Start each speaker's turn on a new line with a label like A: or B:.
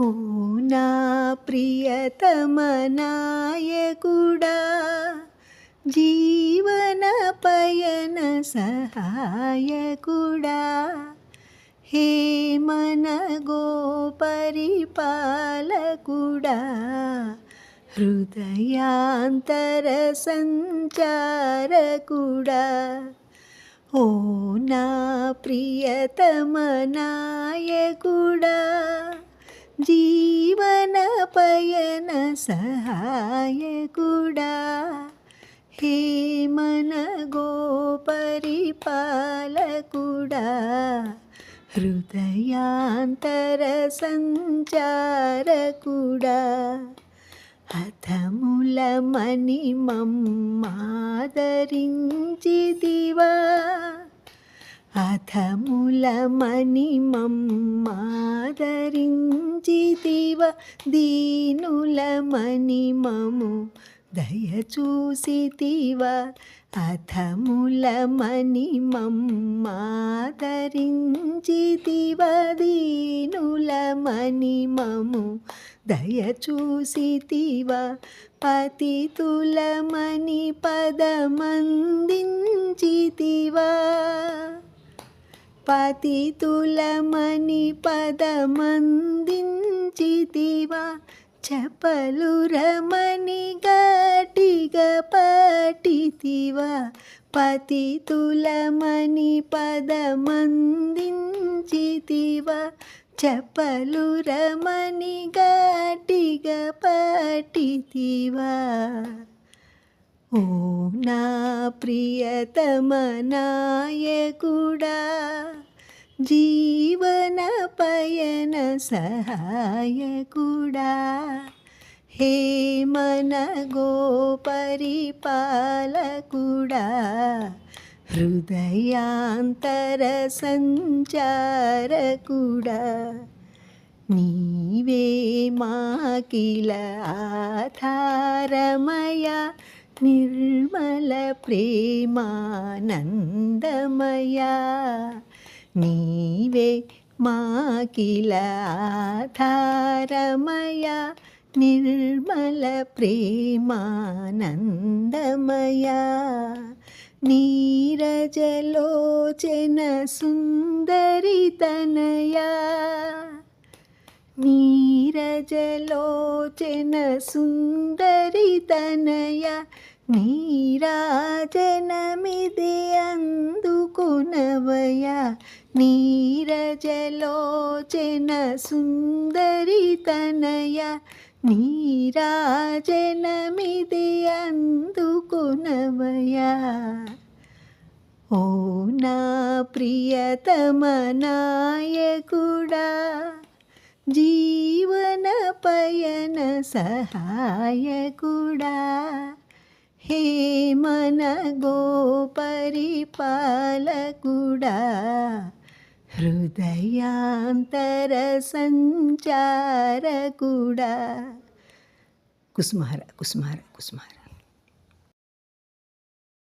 A: ఓ నా ప్రియతమ నాయకుడా జీవన పయన సహాయకుడా హే మన గోపరిపాలకుడా హృదయాంతర సంచారకుడా. ఓ నా ప్రియతమ నాయకుడా జీవన పయన సహాయకుడా. హే మన గోపరిపాలకుడా. హృదయాంతర సంచారకుడా. హతముల మణి మమ్మాదరించిదివా. అథముల మణి మమ్మాదరించిదివ దీనుల మణి మము అథముల మణి దీనుల మణి మము దయ చూసితివ పతితులమణి పదమందించితివా పతితులమణి పదమందించితివా. చెప్పలు రమణి గటిగా పటితివా. పతితులమణి పదమందించితివా. చెప్పలు రమణి గటిగా పటితివా. ఓ నా ప్రియతమ నాయకుడా జీవన పయన సహాయకుడా హే మన గోపరిపాలకుడా హృదయాంతర సంచారకుడా నీవే మాకిల ఆధారమయ నిర్మల ప్రేమానందమయా. నీవే మాకిల ఆధారమయా నిర్మల ప్రేమానందమయా. నీరజలోచన సుందరితనయా సుందరి తనయ నీరాజనమిది అందుకునవయ. నీరజలోచన సుందరి తనయ నీరాజనమిది అందుకునవయ. ఓ నా ప్రియతమ నాయకుడా జీవన పయన సహాయకుడా హే మన గోపరిపాలకుడా హృదయాంతర సంచారకుడా కుసుమహర కుసుమహర కుసుమహర